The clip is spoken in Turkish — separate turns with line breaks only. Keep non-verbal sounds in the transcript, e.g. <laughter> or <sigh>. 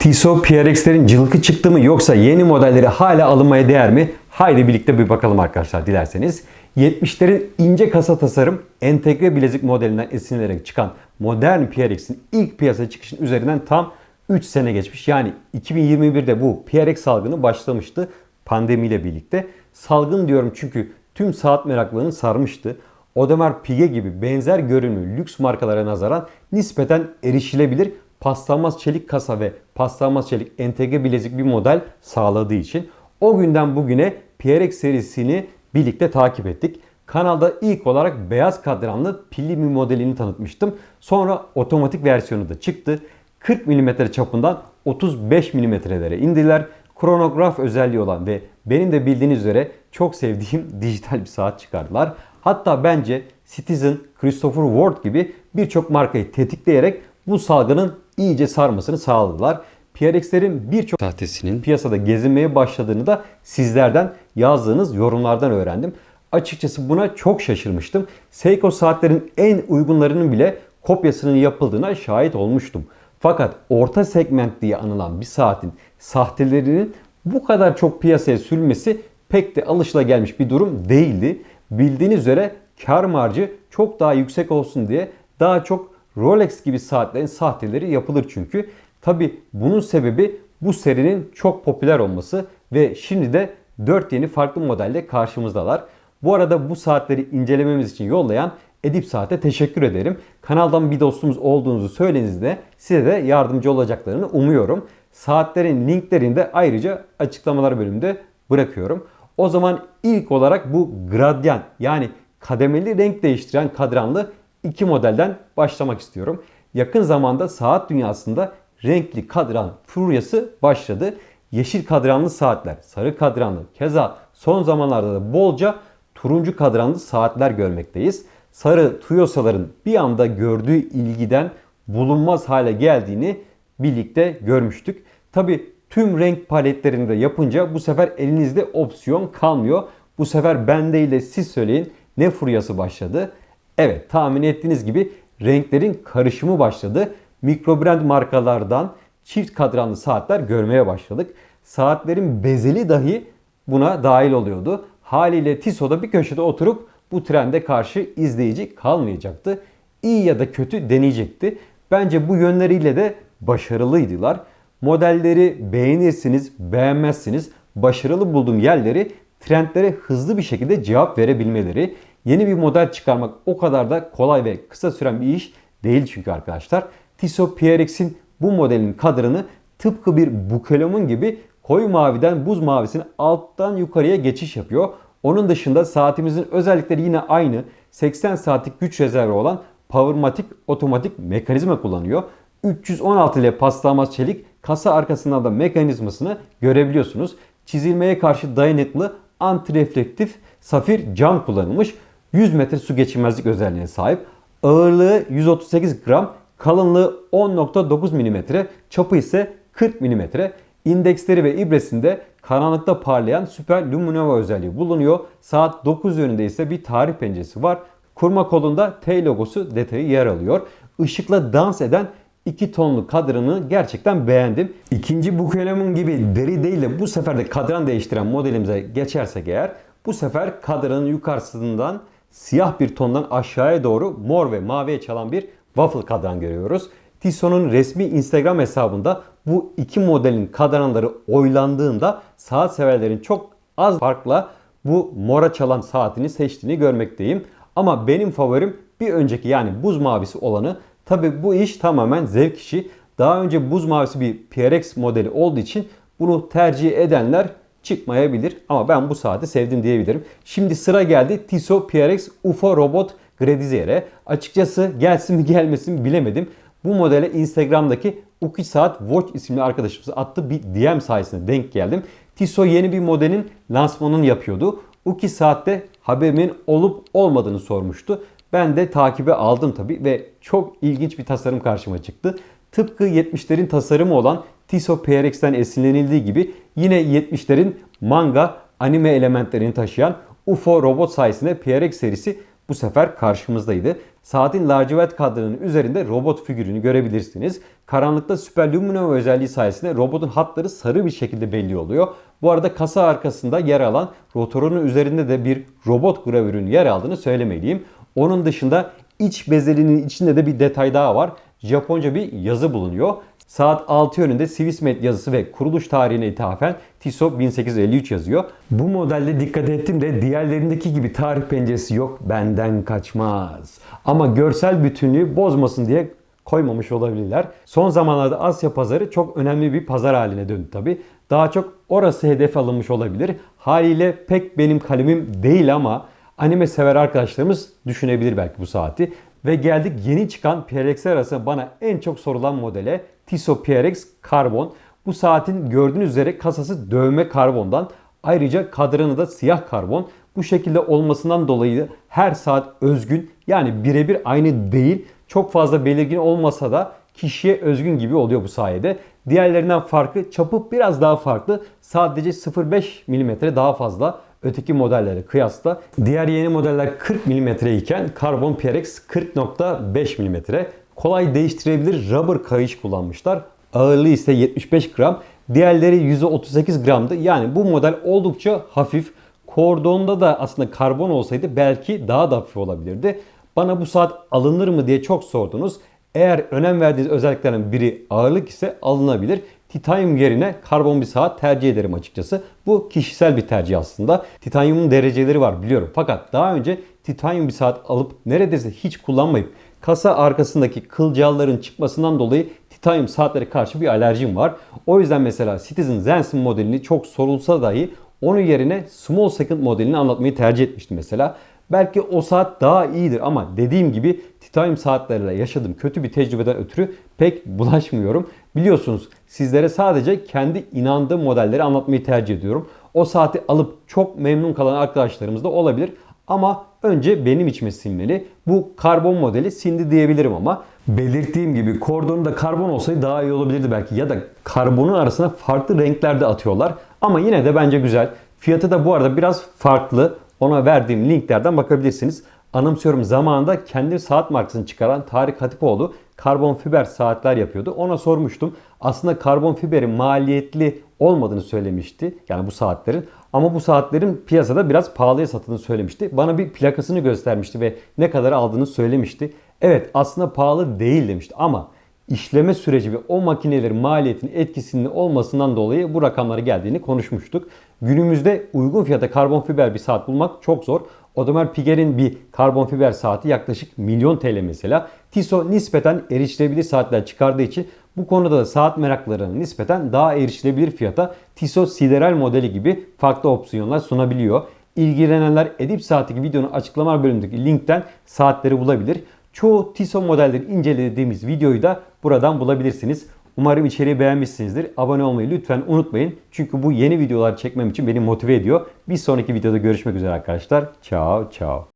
Tissot PRX'lerin cılkı çıktı mı yoksa yeni modelleri hala alınmaya değer mi? Haydi birlikte bir bakalım arkadaşlar dilerseniz. 70'lerin ince kasa tasarım entegre bilezik modelinden esinlenerek çıkan modern PRX'in ilk piyasaya çıkışının üzerinden tam 3 sene geçmiş. Yani 2021'de bu PRX salgını başlamıştı pandemiyle birlikte. Salgın diyorum çünkü tüm saat meraklarını sarmıştı. Audemars Piguet gibi benzer görünümlü lüks markalara nazaran nispeten erişilebilir paslanmaz çelik kasa ve paslanmaz çelik entegre bilezik bir model sağladığı için o günden bugüne PRX serisini birlikte takip ettik. Kanalda ilk olarak beyaz kadranlı pilli bir modelini tanıtmıştım. Sonra otomatik versiyonu da çıktı. 40 mm çapından 35 mm'lere indiler. Kronograf özelliği olan ve benim de bildiğiniz üzere çok sevdiğim <laughs> dijital bir saat çıkardılar. Hatta bence Citizen, Christopher Ward gibi birçok markayı tetikleyerek bu salgının iyice sarmasını sağladılar. PRX'lerin birçok sahtesinin piyasada gezinmeye başladığını da sizlerden yazdığınız yorumlardan öğrendim. Açıkçası buna çok şaşırmıştım. Seiko saatlerin en uygunlarının bile kopyasının yapıldığına şahit olmuştum. Fakat orta segment diye anılan bir saatin sahtelerinin bu kadar çok piyasaya sürülmesi pek de alışılagelmiş bir durum değildi. Bildiğiniz üzere kar marjı çok daha yüksek olsun diye daha çok Rolex gibi saatlerin sahteleri yapılır çünkü. Tabi bunun sebebi bu serinin çok popüler olması ve şimdi de 4 yeni farklı modelde karşımızdalar. Bu arada bu saatleri incelememiz için yollayan Edip Saat'e teşekkür ederim. Kanaldan bir dostumuz olduğunuzu söylediğinizde size de yardımcı olacaklarını umuyorum. Saatlerin linklerini de ayrıca açıklamalar bölümünde bırakıyorum. O zaman ilk olarak bu gradyan yani kademeli renk değiştiren kadranlı iki modelden başlamak istiyorum. Yakın zamanda saat dünyasında renkli kadran furyası başladı. Yeşil kadranlı saatler, sarı kadranlı, keza son zamanlarda da bolca turuncu kadranlı saatler görmekteyiz. Sarı tuyosaların bir anda gördüğü ilgiden bulunmaz hale geldiğini birlikte görmüştük. Tabi tüm renk paletlerinde yapınca bu sefer elinizde opsiyon kalmıyor. Bu sefer ben değil de siz söyleyin ne furyası başladı. Evet tahmin ettiğiniz gibi renklerin karışımı başladı. Mikrobrand markalardan çift kadranlı saatler görmeye başladık. Saatlerin bezeli dahi buna dahil oluyordu. Haliyle Tissot'da bir köşede oturup bu trende karşı izleyici kalmayacaktı. İyi ya da kötü deneyecekti. Bence bu yönleriyle de başarılıydılar. Modelleri beğenirsiniz, beğenmezsiniz. Başarılı bulduğum yerleri trendlere hızlı bir şekilde cevap verebilmeleri. Yeni bir model çıkarmak o kadar da kolay ve kısa süren bir iş değil çünkü arkadaşlar. Tissot PRX'in bu modelin kadranı tıpkı bir bukelemun gibi koyu maviden buz mavisine alttan yukarıya geçiş yapıyor. Onun dışında saatimizin özellikleri yine aynı. 80 saatlik güç rezervi olan Powermatic otomatik mekanizma kullanıyor. 316 ile paslanmaz çelik kasa arkasından da mekanizmasını görebiliyorsunuz. Çizilmeye karşı dayanıklı antireflektif safir cam kullanılmış. 100 metre su geçirmezlik özelliğine sahip. Ağırlığı 138 gram, kalınlığı 10.9 mm, çapı ise 40 mm. İndeksleri ve ibresinde karanlıkta parlayan süper luminova özelliği bulunuyor. Saat 9 yönünde ise bir tarih penceresi var. Kurma kolunda T logosu detayı yer alıyor. Işıkla dans eden 2 tonlu kadranı gerçekten beğendim. İkinci Bukelemun gibi deri değil de bu sefer de kadran değiştiren modelimize geçersek eğer bu sefer kadranın yukarısından siyah bir tondan aşağıya doğru mor ve maviye çalan bir waffle kadran görüyoruz. Tissot'un resmi Instagram hesabında bu iki modelin kadranları oylandığında saat severlerin çok az farkla bu mora çalan saatini seçtiğini görmekteyim. Ama benim favorim bir önceki yani buz mavisi olanı. Tabi bu iş tamamen zevk işi. Daha önce buz mavisi bir PRX modeli olduğu için bunu tercih edenler çıkmayabilir. Ama ben bu saati sevdim diyebilirim. Şimdi sıra geldi Tissot PRX UFO Robot Gradizier'e. Açıkçası gelsin mi gelmesin mi bilemedim. Bu modele Instagram'daki Uki Saat Watch isimli arkadaşımız attı bir DM sayesinde denk geldim. Tissot yeni bir modelin lansmanını yapıyordu. Uki Saat'te haberimin olup olmadığını sormuştu. Ben de takibe aldım tabi ve çok ilginç bir tasarım karşıma çıktı. Tıpkı 70'lerin tasarımı olan Tissot PRX'ten esinlenildiği gibi yine 70'lerin manga anime elementlerini taşıyan UFO robot sayesinde PRX serisi bu sefer karşımızdaydı. Saatin lacivert kadranının üzerinde robot figürünü görebilirsiniz. Karanlıkta süperluminova özelliği sayesinde robotun hatları sarı bir şekilde belli oluyor. Bu arada kasa arkasında yer alan rotorunun üzerinde de bir robot gravürün yer aldığını söylemeliyim. Onun dışında iç bezelinin içinde de bir detay daha var. Japonca bir yazı bulunuyor. Saat 6 yönünde Swismet yazısı ve kuruluş tarihine ithafen TISO 1853 yazıyor. Bu modelde dikkat ettim de diğerlerindeki gibi tarih penceresi yok benden kaçmaz. Ama görsel bütünlüğü bozmasın diye koymamış olabilirler. Son zamanlarda Asya pazarı çok önemli bir pazar haline döndü tabi. Daha çok orası hedef alınmış olabilir. Haliyle pek benim kalemim değil ama anime sever arkadaşlarımız düşünebilir belki bu saati. Ve geldik yeni çıkan PRX arasında bana en çok sorulan modele Tissot PRX Carbon. Bu saatin gördüğünüz üzere kasası dövme karbondan. Ayrıca kadranı da siyah karbon. Bu şekilde olmasından dolayı her saat özgün yani birebir aynı değil. Çok fazla belirgin olmasa da kişiye özgün gibi oluyor bu sayede. Diğerlerinden farkı çapı biraz daha farklı. Sadece 0.5 mm daha fazla öteki modellere kıyasla. Diğer yeni modeller 40 mm iken Carbon PRX 40.5 mm. Kolay değiştirebilir rubber kayış kullanmışlar. Ağırlığı ise 75 gram. Diğerleri 138 gramdı. Yani bu model oldukça hafif. Kordonda da aslında karbon olsaydı belki daha da hafif olabilirdi. Bana bu saat alınır mı diye çok sordunuz. Eğer önem verdiğiniz özelliklerin biri ağırlık ise alınabilir. Titanyum yerine karbon bir saat tercih ederim açıkçası. Bu kişisel bir tercih aslında. Titanyumun dereceleri var biliyorum. Fakat daha önce titanyum bir saat alıp neredeyse hiç kullanmayıp kasa arkasındaki kılcalların çıkmasından dolayı titanyum saatlere karşı bir alerjim var. O yüzden mesela Citizen Zensin modelini çok sorulsa dahi onun yerine Small Second modelini anlatmayı tercih etmiştim mesela. Belki o saat daha iyidir ama dediğim gibi titanyum saatlerle yaşadığım kötü bir tecrübeden ötürü pek bulaşmıyorum. Biliyorsunuz sizlere sadece kendi inandığım modelleri anlatmayı tercih ediyorum. O saati alıp çok memnun kalan arkadaşlarımız da olabilir. Ama önce benim içime sinmeli. Bu karbon modeli sindi diyebilirim ama belirttiğim gibi kordonu da karbon olsaydı daha iyi olabilirdi belki. Ya da karbonun arasına farklı renklerde atıyorlar. Ama yine de bence güzel. Fiyatı da bu arada biraz farklı. Ona verdiğim linklerden bakabilirsiniz. Anımsıyorum zamanında kendi saat markasını çıkaran Tarık Hatipoğlu karbon fiber saatler yapıyordu. Ona sormuştum. Aslında karbon fiberin maliyetli olmadığını söylemişti. Yani bu saatlerin. Ama bu saatlerin piyasada biraz pahalıya satıldığını söylemişti. Bana bir plakasını göstermişti ve ne kadar aldığını söylemişti. Evet aslında pahalı değil demişti ama işleme süreci ve o makinelerin maliyetinin etkisinin olmasından dolayı bu rakamlara geldiğini konuşmuştuk. Günümüzde uygun fiyata karbon fiber bir saat bulmak çok zor. Odomer Piger'in bir karbon fiber saati yaklaşık milyon TL mesela. Tissot nispeten erişilebilir saatler çıkardığı için bu konuda da saat meraklarına nispeten daha erişilebilir fiyata Tissot Sideral modeli gibi farklı opsiyonlar sunabiliyor. İlgilenenler Edip Saat'teki videonun açıklama bölümündeki linkten saatleri bulabilir. Çoğu Tissot modelleri incelediğimiz videoyu da buradan bulabilirsiniz. Umarım içeriği beğenmişsinizdir. Abone olmayı lütfen unutmayın. Çünkü bu yeni videolar çekmem için beni motive ediyor. Bir sonraki videoda görüşmek üzere arkadaşlar. Ciao ciao.